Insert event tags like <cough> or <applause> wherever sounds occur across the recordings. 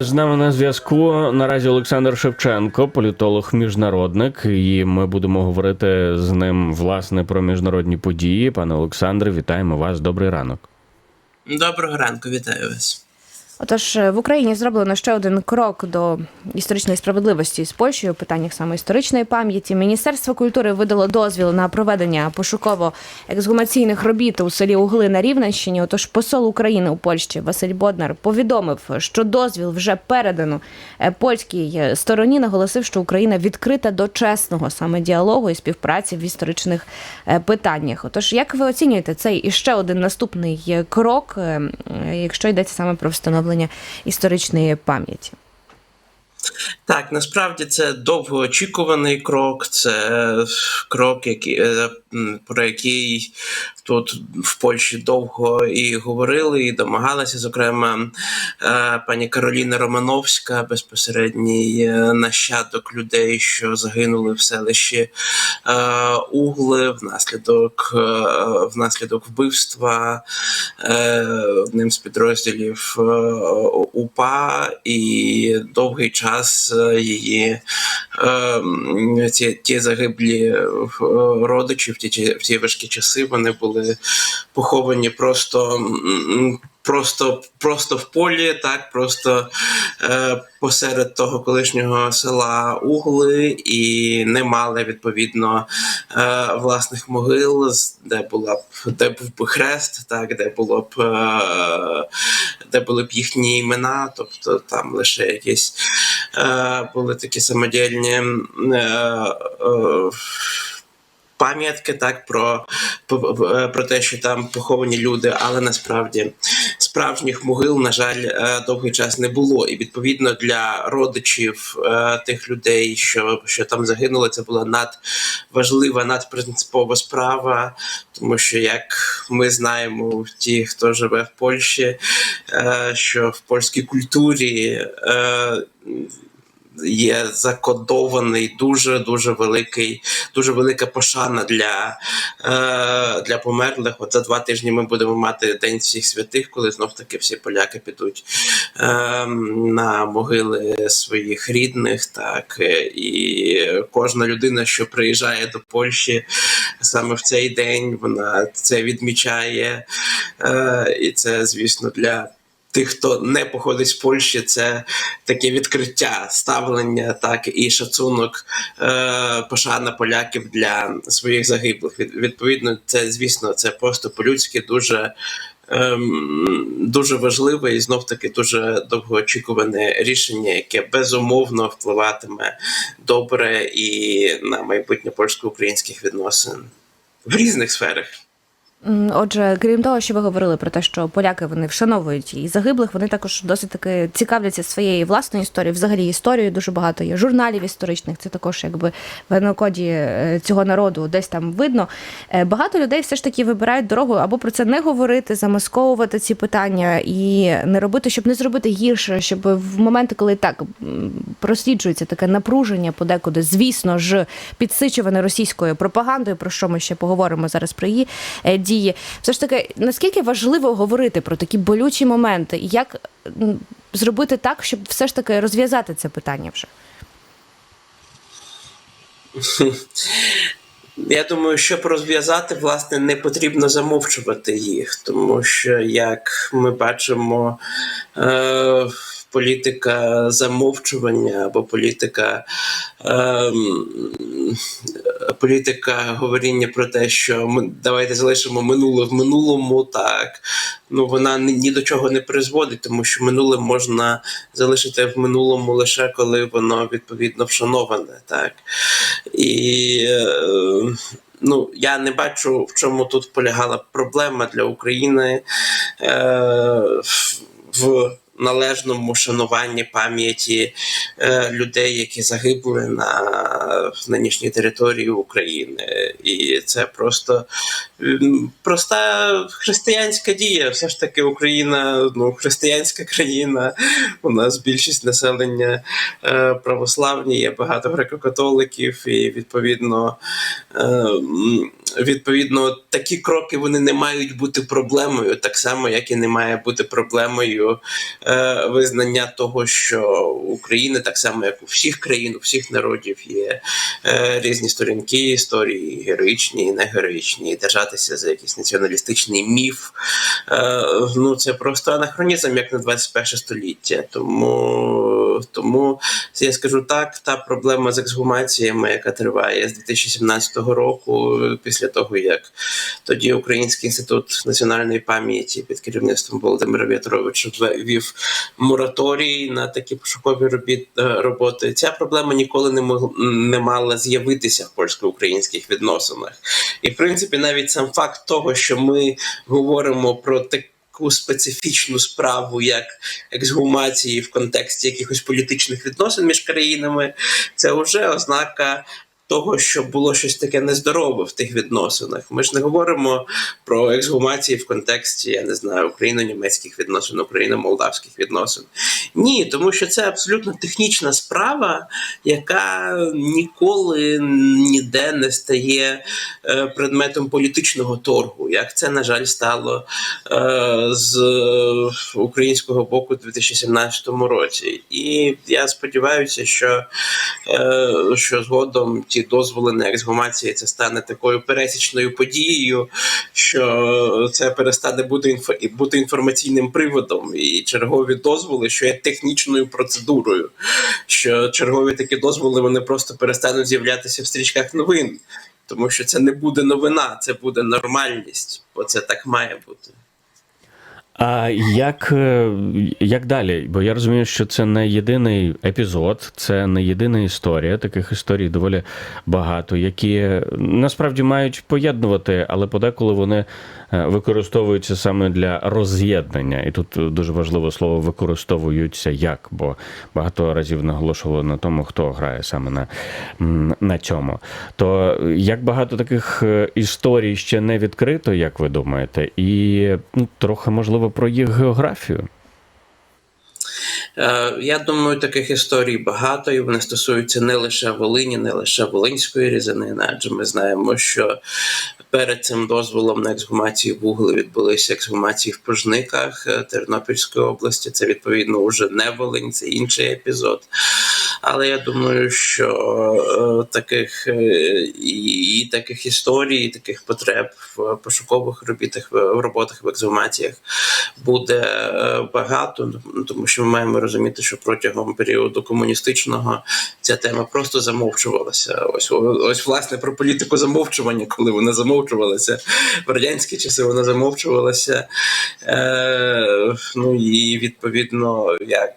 З нами на зв'язку наразі Олександр Шевченко, політолог міжнародник, і ми будемо говорити з ним власне про міжнародні події. Пане Олександре, вітаємо вас. Добрий ранок. Доброго ранку, вітаю вас. Отож, е, в Україні зроблено ще один крок до історичної справедливості з Польщею у питаннях саме історичної пам'яті. Міністерство культури видало дозвіл на проведення пошуково-ексгумаційних робіт у селі Угли на Рівненщині. Отож, посол України у Польщі Василь Боднар повідомив, що дозвіл вже передано е, польській е, стороні. Наголосив, що Україна відкрита до чесного саме діалогу і співпраці в історичних питаннях. Отож, як ви оцінюєте цей іще один наступний крок, якщо йдеться саме про встановлення історичної пам'яті? Так, насправді це довгоочікуваний крок. Це крок, який, е, про який тут в Польщі довго і говорили, і домагалися. Зокрема, е, пані Кароліна Романовська, безпосередній е, нащадок людей, що загинули в селищі е, Угли внаслідок, внаслідок вбивства одним з підрозділів УПА, і довгий час її ті загиблі е, родичі в ті, в ті важкі часи вони були поховані просто. Просто, просто в полі, так, просто е, посеред того колишнього села Угли, і не мали відповідно е, власних могил, де була б де був би хрест, так, де було б е, де були б їхні імена, тобто там лише якісь е, були такі самодільні. Е, е, Пам'ятки так про, про, про те, що там поховані люди, але насправді справжніх могил, на жаль, е, довгий час не було. І відповідно для родичів е, тих людей, що, що там загинули, це була надважлива, надпринципова справа, тому що як ми знаємо, ті, хто живе в Польщі, е, що в польській культурі. Є закодований дуже дуже великий, дуже велика пошана для, е, для померлих. От за два тижні ми будемо мати День всіх святих, коли знов таки всі поляки підуть е, на могили своїх рідних. Так е, і кожна людина, що приїжджає до Польщі саме в цей день, вона це відмічає. Е, і це, звісно, для тих, хто не походить з Польщі, це таке відкриття, ставлення, так і шацунок е, пошана поляків для своїх загиблих. Від, відповідно, це звісно, це просто по-людськи дуже. ем, Дуже важливе і знов таки дуже довгоочікуване рішення, яке безумовно впливатиме добре і на майбутнє польсько-українських відносин в різних сферах. Отже, крім того, що ви говорили про те, що поляки вони вшановують і загиблих, вони також досить таки цікавляться своєю власною історією, взагалі історією дуже багато є журналів історичних. Це також якби в генокоді е, цього народу десь там видно. Е, Багато людей все ж таки вибирають дорогу або про це не говорити, замасковувати ці питання і не робити, щоб не зробити гірше, щоб в моменти, коли так просліджується таке напруження подекуди, звісно ж, підсичуване російською пропагандою, про що ми ще поговоримо зараз про її е, дії. Все ж таки, наскільки важливо говорити про такі болючі моменти, як зробити так, щоб все ж таки розв'язати це питання вже? <laughs> Я думаю, щоб розв'язати, власне, не потрібно замовчувати їх, тому що, як ми бачимо, е, політика замовчування або політика, е, політика говоріння про те, що ми давайте залишимо минуле в минулому, так ну вона ні, ні до чого не призводить, тому що минуле можна залишити в минулому лише коли воно відповідно вшановане, так і. Е, Ну, я не бачу, в чому тут полягала проблема для України е, в належному шануванні пам'яті е, людей, які загибли на нинішній території України. І це просто проста християнська дія. Все ж таки, Україна ну, християнська країна. У нас більшість населення е, православні, є багато греко-католиків, і відповідно. е, відповідно, такі кроки вони не мають бути проблемою, так само, як і не має бути проблемою е, визнання того, що України, так само як у всіх країн, у всіх народів, є е, різні сторінки історії, героїчні і негероїчні, і держатися за якийсь націоналістичний міф. Е, ну це просто анахронізм, як на 21 століття. Тому, тому я скажу так, та проблема з ексгумаціями, яка триває з 2017 року, після того як тоді Український інститут національної пам'яті під керівництвом Володимира В'ятровича ввів мораторій на такі пошукові робіт, е, роботи. Ця проблема ніколи не мог, не мала з'явитися в польсько-українських відносинах. І в принципі, навіть сам факт того, що ми говоримо про таку специфічну справу, як ексгумації в контексті якихось політичних відносин між країнами, це вже ознака. Того, що було щось таке нездорове в тих відносинах. Ми ж не говоримо про ексгумації в контексті, я не знаю, україно-німецьких відносин, україно-молдавських відносин. Ні, тому що це абсолютно технічна справа, яка ніколи ніде не стає е, предметом політичного торгу, як це, на жаль, стало е, з українського боку у 2017 році. І я сподіваюся, що, е, що згодом ті дозволи на ексгумації це стане такою пересічною подією, що це перестане бути інфо бути інформаційним приводом, і чергові дозволи, що є технічною процедурою, що чергові такі дозволи вони просто перестануть з'являтися в стрічках новин, тому що це не буде новина, це буде нормальність, бо це так має бути. А як, е, як далі? Бо я розумію, що це не єдиний епізод, це не єдина історія. Таких історій доволі багато, які насправді мають поєднувати, але подеколи вони використовуються саме для роз'єднання. І тут дуже важливо слово використовуються як, бо багато разів наголошували на тому, хто грає саме на, на цьому. То як багато таких е, історій ще не відкрито, як ви думаєте, і ну, трохи можливо про їх географію. Е, Я думаю, таких історій багато, і вони стосуються не лише Волині, не лише Волинської різанини, адже ми знаємо, що перед цим дозволом на ексгумацію вугли відбулися ексгумації в Пожниках е, Тернопільської області. Це відповідно вже не Волинь, це інший епізод. Але я думаю, що е, таких і, і таких історій, і таких потреб в пошукових робітах, в роботах в ексгумаціях буде багато, тому що ми маємо розуміти, що протягом періоду комуністичного ця тема просто замовчувалася. Ось ось власне про політику замовчування, коли вона замовчувалася в радянські часи, вона замовчувалася. Е, ну і відповідно, як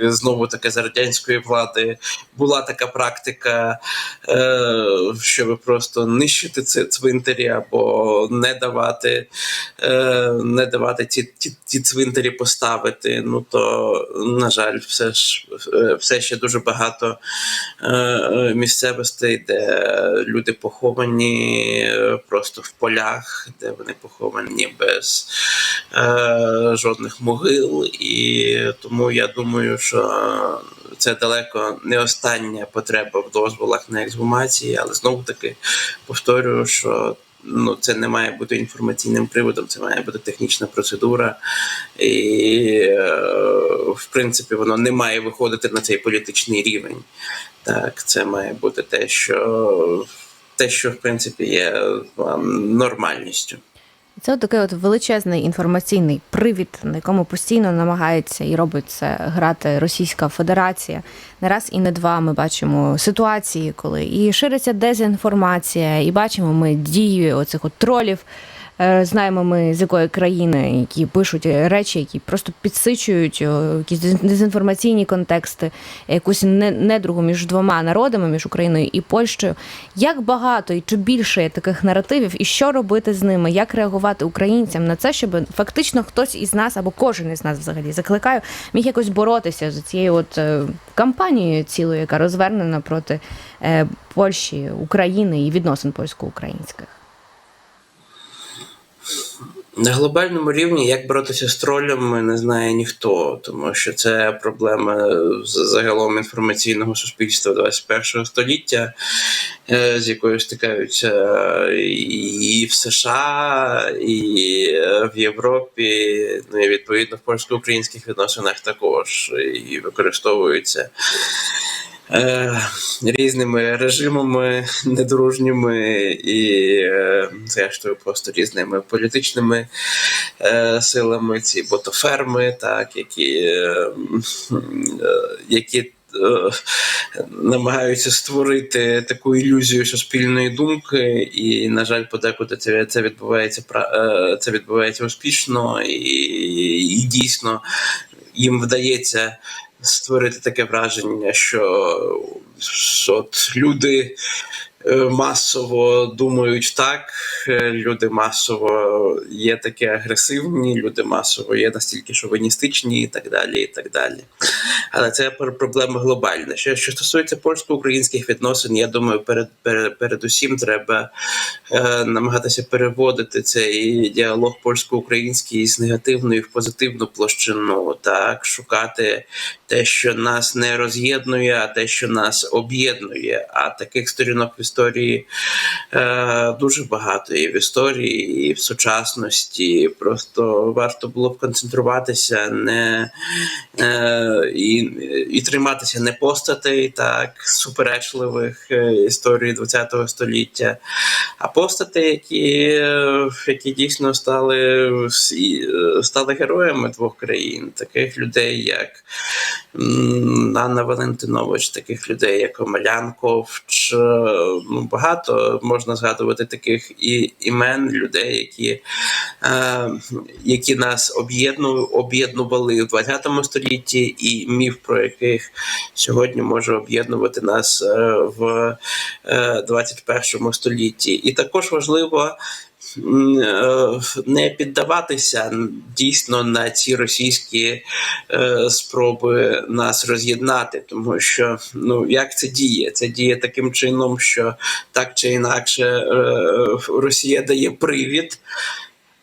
знову таки за радянської влади була така практика, е, щоб просто нищити ці цвинтарі або не давати, е, не давати ці, ці, ці цвинтарі поставити. Ну то, на жаль, все ж е, все ще дуже багато е, е, місцевостей, де люди поховані е, просто в полях, де вони поховані без е, жодних могил. І тому я думаю, що це далеко не остання потреба в дозволах на ексгумації, але знову таки повторюю, що ну, це не має бути інформаційним приводом, це має бути технічна процедура, і е, в принципі воно не має виходити на цей політичний рівень. Так, це має бути те, що те, що в принципі є е, нормальністю. Це такий от величезний інформаційний привід, на якому постійно намагається і робить це грати Російська Федерація. Не раз і не два ми бачимо ситуації, коли і шириться дезінформація, і бачимо ми дії оцих от тролів. Е, Знаємо ми з якої країни, які пишуть речі, які просто підсичують якісь дезінформаційні контексти, якусь не- недругу між двома народами, між Україною і Польщею. Як багато і чи більше є таких наративів, і що робити з ними, як реагувати українцям на це, щоб фактично хтось із нас або кожен із нас взагалі закликаю, міг якось боротися з цією от е, кампанією цілою, яка розвернена проти е, Польщі, України і відносин польсько-українських. На глобальному рівні як боротися з тролями не знає ніхто, тому що це проблема загалом інформаційного суспільства 21 століття, е, з якою стикаються і в США, і в Європі, ну і відповідно в польсько-українських відносинах також і використовуються. Е, різними режимами недружніми і, е, зрештою, просто різними політичними е, силами, ці ботоферми, так, які, які намагаються створити таку ілюзію суспільної думки, і, на жаль, подекуди це, це відбувається це відбувається успішно і, і дійсно їм вдається створити таке враження, що от люди масово думають так, е, люди масово є такі агресивні, люди масово є настільки шовіністичні і так далі. і так далі. Але це пр- проблема глобальна. Що, що стосується польсько-українських відносин, я думаю, перед, перед, передусім треба е, намагатися переводити цей діалог польсько-український з негативної в позитивну площину, так шукати те, що нас не роз'єднує, а те, що нас об'єднує. А таких сторінок історії е, дуже багато і в історії, і в сучасності. Просто варто було б концентруватися не е, і, і триматися не постатей так суперечливих е, історії ХХ століття, а постатей, які, які дійсно стали е, стали героями двох країн, таких людей, як Анна Валентинович, таких людей, як Омелянков, чи ну, багато можна згадувати таких і імен людей, які, е, які нас об'єднували в 20 столітті, і міф про яких сьогодні може об'єднувати нас е, в е, 21 столітті. І також важливо е, не піддаватися дійсно на ці російські е, спроби нас роз'єднати, тому що ну як це діє? Це діє таким чином, що так чи інакше е, Росія дає привід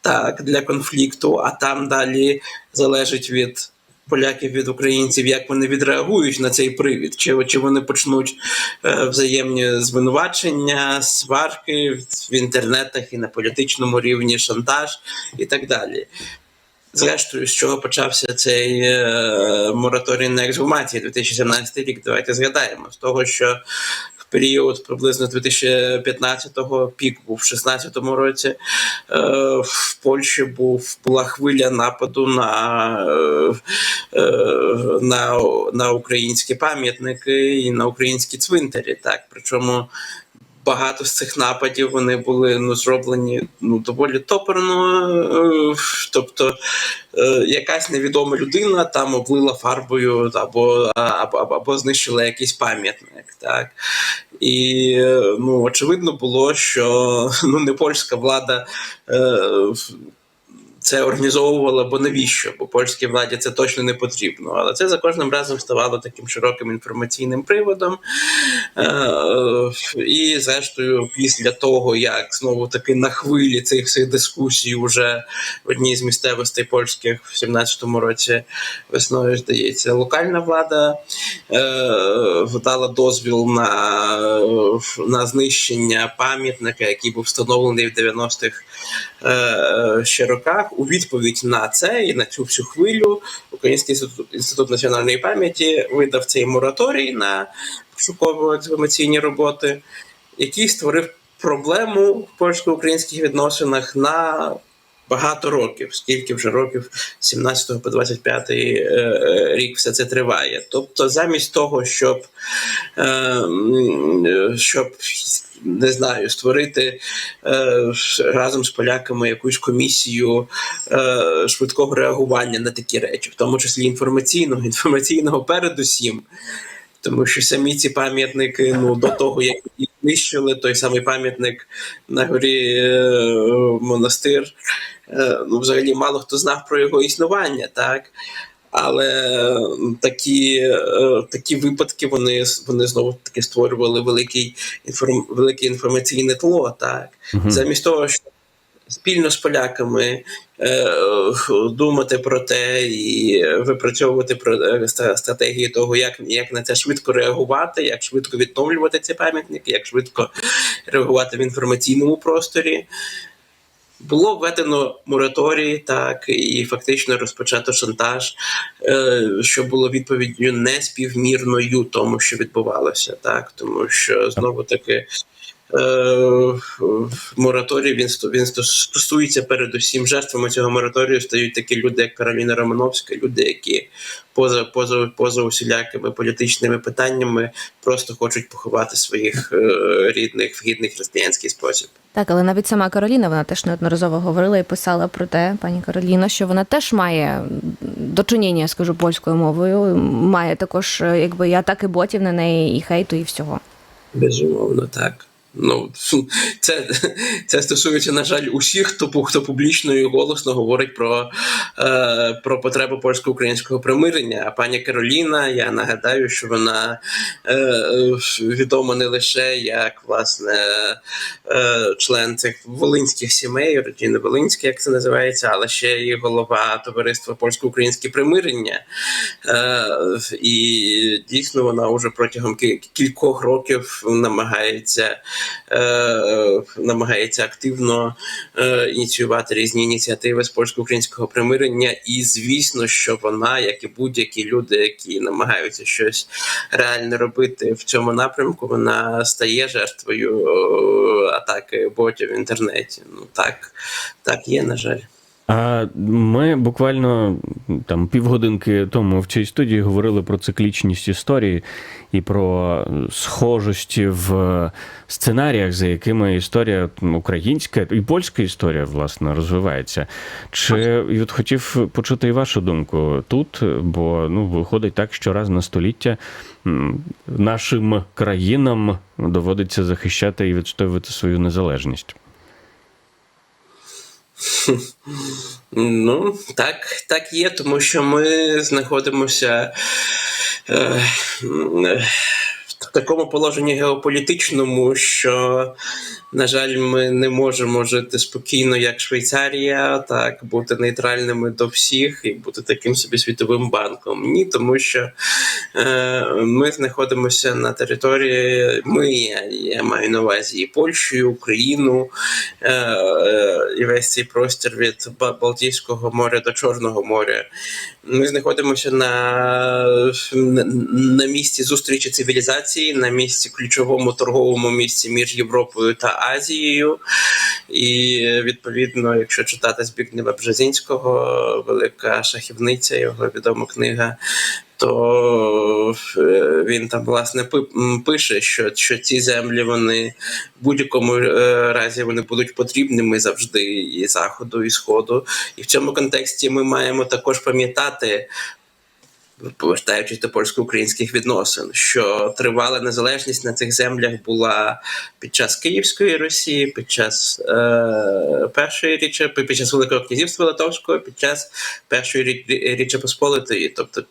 так для конфлікту, а там далі залежить від. Поляків від українців, як вони відреагують на цей привід, чи, чи вони почнуть е, взаємні звинувачення, сварки в, інтернетах і на політичному рівні, шантаж і так далі. Зрештою, з чого почався цей е, мораторій на ексгумації 2017 рік? Давайте згадаємо з того, що період приблизно 2015-го пік був в 16-му році. Е, в Польщі був була хвиля нападу на, е, на, на українські пам'ятники і на українські цвинтарі. Так, причому багато з цих нападів вони були ну зроблені ну доволі топорно. е, Тобто якась невідома людина там облила фарбою або, або, або знищила якийсь пам'ятник. Так і ну очевидно було, що ну не польська влада. Е, це організовувала, бо навіщо? Бо польській владі це точно не потрібно. Але це за кожним разом ставало таким широким інформаційним приводом. Е, І, зрештою, після того, як знову таки на хвилі цих всіх дискусій, уже в одній з місцевостей польських в 17-му році весною, здається, локальна влада е, дала дозвіл на, на знищення пам'ятника, який був встановлений в 90-х е, ще роках. У відповідь на це і на цю всю хвилю Український інститут, національної пам'яті видав цей мораторій на пошуково-ексгумаційні роботи, який створив проблему в польсько-українських відносинах на багато років, скільки вже років з 17 по 25 е, е, рік все це триває. Тобто, замість того, щоб, е, щоб не знаю, створити е, разом з поляками якусь комісію е, швидкого реагування на такі речі, в тому числі інформаційного, <laughs> інформаційного передусім. Тому що самі ці пам'ятники, ну до того як їх знищили, той самий пам'ятник на горі е, монастир. Е, ну, взагалі, мало хто знав про його існування, так. Але такі, е, такі випадки вони, вони знову таки створювали великий інформ, велике інформаційне тло. Так. Мгм. Замість того, щоб спільно з поляками е, думати про те і випрацьовувати про е, стратегії того, як, як на це швидко реагувати, як швидко відновлювати ці пам'ятники, як швидко реагувати в інформаційному просторі. Було введено мораторій, так і фактично розпочато шантаж, е, що було відповіддю неспівмірною тому, що відбувалося, так тому що знову таки. Е, Мораторій він він сто- стосується передусім жертвами цього мораторію стають такі люди, як Кароліна Романовська, люди, які поза поза поза усілякими політичними питаннями просто хочуть поховати своїх е, рідних в гідний християнський спосіб. Так, але навіть сама Кароліна, вона теж неодноразово говорила і писала про те, пані Кароліно, що вона теж має дочинення, скажу польською мовою, має також е, якби і атаки ботів на неї, і хейту, і всього. Безумовно, так. Ну, це, це стосується, на жаль, усіх, хто, хто публічно і голосно говорить про, е, про потребу польсько-українського примирення. А пані Кароліна, я нагадаю, що вона е, е, відома не лише як власне е, член цих волинських сімей, родини Волинське, як це називається, але ще і голова товариства польсько-українське примирення. Е, і дійсно вона вже протягом кількох років намагається, намагається активно е, ініціювати різні ініціативи з польсько-українського примирення. І звісно, що вона, як і будь-які люди, які намагаються щось реально робити в цьому напрямку, вона стає жертвою е, атаки ботів в інтернеті. Ну так, так є, на жаль. А ми буквально там півгодинки тому в цій студії говорили про циклічність історії і про схожості в сценаріях, за якими історія українська і польська історія власне розвивається. Чи і от хотів почути і вашу думку тут, бо ну виходить так, що раз на століття нашим країнам доводиться захищати і відстоювати свою незалежність. Ну, так, так є, тому що ми знаходимося е, е, такому положенні геополітичному, що, на жаль, ми не можемо жити спокійно, як Швейцарія, так бути нейтральними до всіх і бути таким собі світовим банком. Ні, тому що е, ми знаходимося на території, ми, я, маю на увазі і Польщу, і Україну, е, е, і весь цей простір від Балтійського моря до Чорного моря. Ми знаходимося на, на, на місці зустрічі цивілізації, на місці ключовому торговому місці між Європою та Азією. І відповідно, якщо читати Збігнєва Бжезінського, велика шахівниця, його відома книга. То е, він там власне пише, що, що ці землі вони в будь-якому е, разі вони будуть потрібними завжди і заходу, і сходу. І в цьому контексті ми маємо також пам'ятати. Повертаючись до польсько-українських відносин, що тривала незалежність на цих землях була під час Київської Росії, під час е, першої річі, під час Великого князівства Литовського, під час першої Рі- Річі Посполитої. Тобто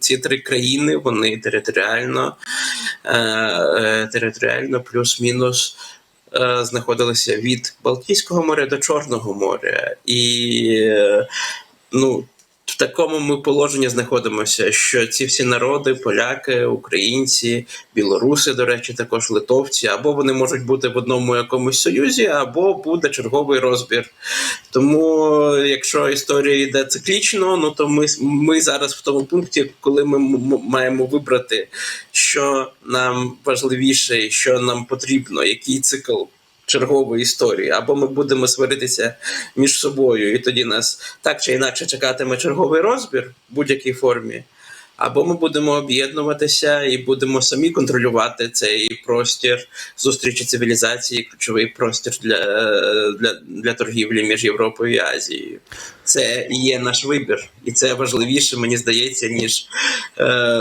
ці три країни вони територіально, е, е, територіально плюс-мінус е, знаходилися від Балтійського моря до Чорного моря. І е, ну, в такому ми положенні знаходимося, що ці всі народи, поляки, українці, білоруси, до речі, також литовці, або вони можуть бути в одному якомусь союзі, або буде черговий розбір. Тому, якщо історія йде циклічно, ну то ми, ми зараз в тому пункті, коли ми маємо вибрати, що нам важливіше, що нам потрібно, який цикл чергової історії, або ми будемо сваритися між собою, і тоді нас так чи інакше чекатиме черговий розбір в будь-якій формі. Або ми будемо об'єднуватися і будемо самі контролювати цей простір зустрічі цивілізації, ключовий простір для, для, для торгівлі між Європою і Азією. Це і є наш вибір, і це важливіше, мені здається, ніж, е,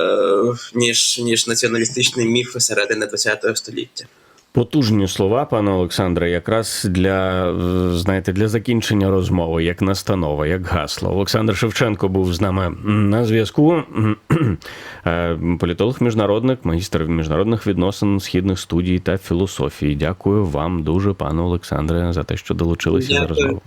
ніж, ніж націоналістичний міф середини ХХ століття. Потужні слова, пане Олександре, якраз для е, знаєте, для закінчення розмови, як настанова, як гасло. Олександр Шевченко був з нами на зв'язку. Е, Політолог, міжнародник, магістр міжнародних відносин, східних студій та філософії. Дякую вам дуже, пане Олександре, за те, що долучилися до Дякую. розмови.